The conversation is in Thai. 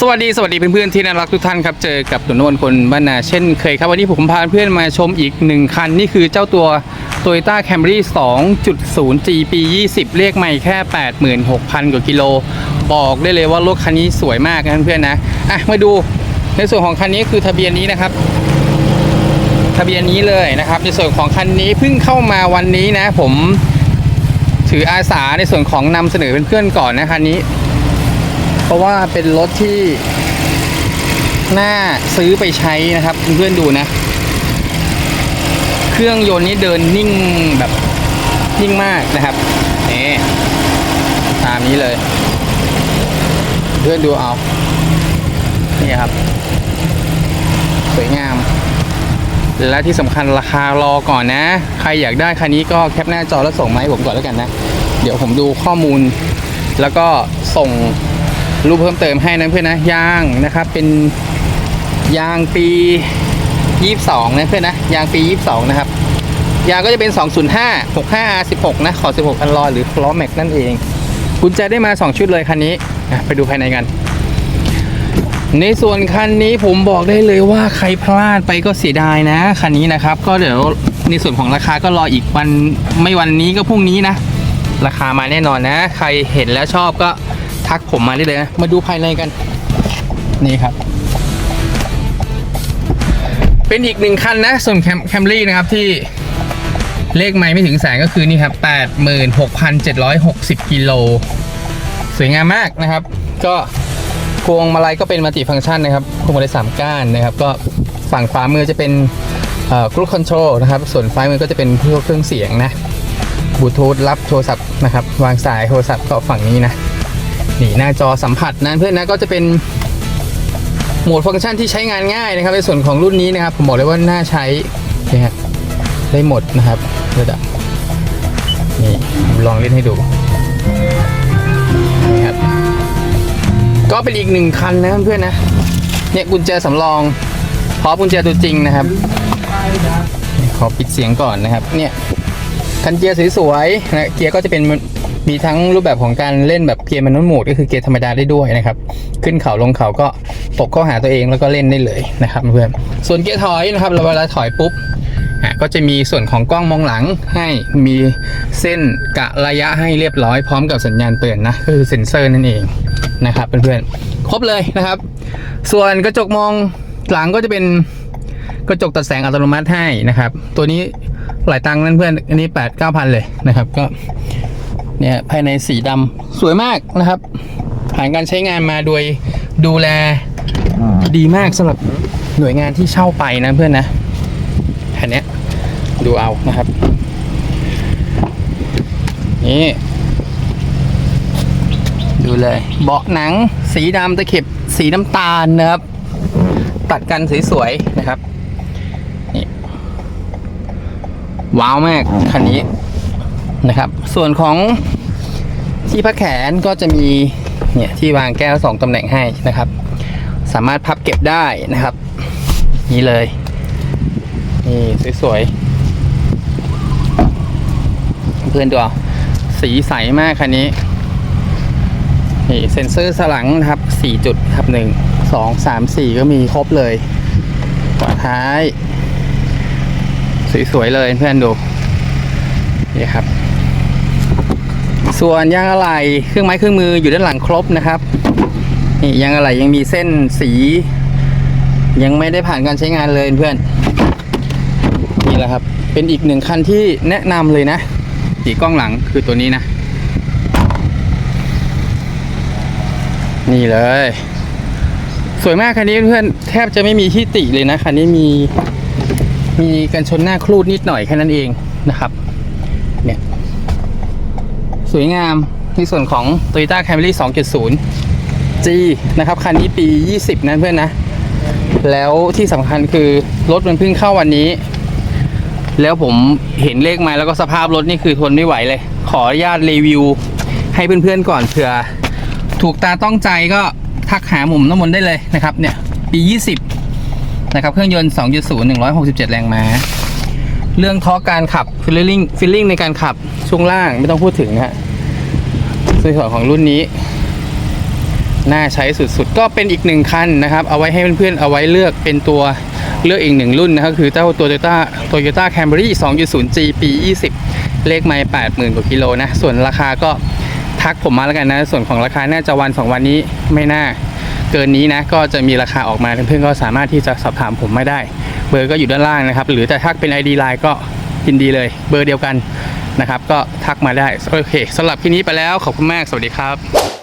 สวัสดีสวัสดีเพื่อนๆที่น่ารักทุกท่านครับ เจอกับตุนนคนบ้านนาเช่นเคยครับ วันนี้ผมพาเพื่อนมาชมอีกหนึ่งคัน นี่คือเจ้าตัว Toyota Camry 2.0 G ปี 20 เรียกใหม่แค่ 86,000 กว่ากิโล บอกได้เลยว่ารถคันนี้สวยมากนะเพื่อนๆนะอะมาดูในส่วนของคันนี้คือทะเบียนนี้นะครับ ทะเบียนนี้เลยนะครับ ในส่วนของคันนี้เพิ่งเข้ามาวันนี้นะ ผมถืออาสาในส่วนของนำเสนอเพื่อนๆก่อนนะคันนี้ เพราะว่าเป็นรถที่น่าซื้อไปใช้นะครับเพื่อนๆดูนะ เครื่องยนต์นี้เดินนิ่งแบบนิ่งมากนะครับนี่ตามนี้เลย เพื่อนดูเอา นี่ครับ สวยงาม และที่สำคัญราคารอก่อนนะ ใครอยากได้คันนี้ก็แคปหน้าจอแล้วส่งมาให้ผมก่อนแล้วกันนะ เดี๋ยวผมดูข้อมูล แล้วก็ส่ง รูปเพิ่มเติมให้นะเพื่อนนะยางนะครับ เป็นยางปี 22 นะเพื่อนนะยางปี 22 นะครับยางก็จะเป็น 205 65 16 นะขอ 16คันรอยหรือล้อแม็กนั่นเองกุญแจได้มา 2 ชุดเลยคันนี้ไปดูภายในกัน ในส่วนคันนี้ผมบอกได้เลยว่าใครพลาดไปก็เสียดายนะคันนี้นะครับ ก็เดี๋ยวในส่วนของราคาก็รออีกวันไม่วันนี้ก็พรุ่งนี้นะ ราคามาแน่นอนนะ ใครเห็นแล้วชอบก็ ทักผมมาได้เลยนะ มาดูภายในกัน นี่ครับ เป็นอีกหนึ่งคันนะ ส่วนแคมแคมรี่นะครับที่เลขไม่ไม่ถึงแสนก็คือนี่ครับ86,760 กิโล สวยงามมากนะครับ ก็พวงมาลัยก็เป็นมัลติฟังก์ชันนะครับพวงมาลัยสามก้านนะครับ ก็ฝั่งขวามือจะเป็นกรุ๊ปคอนโทรลนะครับ ส่วนซ้ายมือก็จะเป็นพวกเครื่องเสียงนะบลูทูธรับโทรศัพท์นะครับ วางสายโทรศัพท์ก็ฝั่งนี้นะ นี่หน้าจอสัมผัสนะเพื่อนนะก็จะเป็นโหมดฟังก์ชันที่ใช้งานง่ายนะครับ ในส่วนของรุ่นนี้นะครับผมบอกเลยว่าน่าใช้นะฮะได้หมดนะครับระดับนี่ผมลองเล่นให้ดูนี่ครับก็เป็นอีกหนึ่งคันนะเพื่อนนะเนี่ยกุญแจสำรองพร้อมกุญแจตัวจริงนะครับขอปิดเสียงก่อนนะครับ เนี่ยคันเกียร์สวยๆนะเกียร์ก็จะเป็น มีทั้งรูปแบบของการเล่นแบบเกียร์มนนุ่นโหมดก็คือเกียร์ธรรมดาได้ด้วยนะครับ ขึ้นเขาลงเขาก็ตกเข้าหาตัวเองแล้วก็เล่นได้เลยนะครับเพื่อนส่วนเกียร์ถอยนะครับเราเวลาถอยปุ๊บก็จะมีส่วนของกล้องมองหลังให้มีเส้นกะระยะให้เรียบร้อยพร้อมกับสัญญาณเตือนนะคือเซ็นเซอร์นั่นเองนะครับเพื่อนๆครบเลยนะครับ ส่วนกระจกมองหลังก็จะเป็นกระจกตัดแสงอัตโนมัติให้นะครับ ตัวนี้หลายตังค์นั่นเพื่อนอันนี้แปดเก้าพันเลยนะครับ ก็ เนี่ยภายในสีดำสวยมากนะครับ ผ่านการใช้งานมาโดยดูแลดีมากสำหรับหน่วยงานที่เช่าไปนะเพื่อนนะแผ่นเนี้ยดูเอานะครับ นี่ดูเลย เบาะหนัง สีดำตะเข็บสีน้ำตาลนะครับ ตัดกันสวยๆนะครับว้าวมากคันนี้ นะครับ ส่วนของที่พักแขนก็จะมีเนี่ยที่วางแก้วสองตำแหน่งให้นะครับ สามารถพับเก็บได้นะครับ นี่เลย นี่สวยๆเพื่อนดูสีใสมากคันนี้นี่เซ็นเซอร์สลังนะครับ4จุดครับ1 2 3 4ก็มีครบเลยฝาท้าย สวยๆเลยเพื่อนดูนี่ครับ ส่วนยางอะไหล่เครื่องไม้เครื่องมืออยู่ด้านหลังครบนะครับนี่ยางอะไหล่ยังมีเส้นสี ยังไม่ได้ผ่านการใช้งานเลยเพื่อนนี่แหละครับ เป็นอีกหนึ่งคันที่แนะนำเลยนะสีกล้องหลังคือตัวนี้นะ นี่เลย สวยมากคันนี้เพื่อนแทบจะไม่มีที่ติเลยนะคันนี้มีมีกันชนหน้าครูดนิดหน่อยแค่นั้นเองนะครับ สวยงามในส่วนของ Toyota Camry 2.0 G นะครับ คันนี้ปี 20นะเพื่อนนะ แล้วที่สำคัญคือ รถมันเพิ่งเข้าวันนี้ แล้วผมเห็นเลขมาแล้วก็สภาพรถนี่คือทนไม่ไหวเลย ขออนุญาตรีวิว ให้เพื่อนๆก่อนเผื่อ ถูกตาต้องใจก็ทักหาหมุมน้ำมนได้เลยนะครับเนี่ยปี 20 นะครับ เครื่องยนต์ 2.0 167 แรงม้า เรื่องท้อการขับฟิลลิ่งฟิลลิ่งในการขับช่วงล่างไม่ต้องพูดถึงนะฮะส่วนของรุ่นนี้ น่าใช้สุดๆ ก็เป็นอีกหนึ่งคันนะครับ เอาไว้ให้เพื่อนๆเอาไว้เลือกเป็นตัวเลือกอีกหนึ่งรุ่นนะครับคือเจ้า Toyota Toyota Camry 2.0G ปี 20 เลขไม่80,000 กว่ากิโลนะ ส่วนราคาก็ทักผมมาแล้วกันนะ ส่วนของราคาน่าจะวัน 2 วันนี้ไม่น่าเกินนี้นะ ก็จะมีราคาออกมาเพื่อนๆก็สามารถที่จะสอบถามผมไม่ได้ เบอร์ก็อยู่ด้านล่างนะครับ หรือจะทักเป็น ID Line ก็ยินดีเลย เบอร์เดียวกันนะครับ ก็ทักมาได้ โอเคสำหรับที่นี้ไปแล้วขอบคุณมาก สวัสดีครับ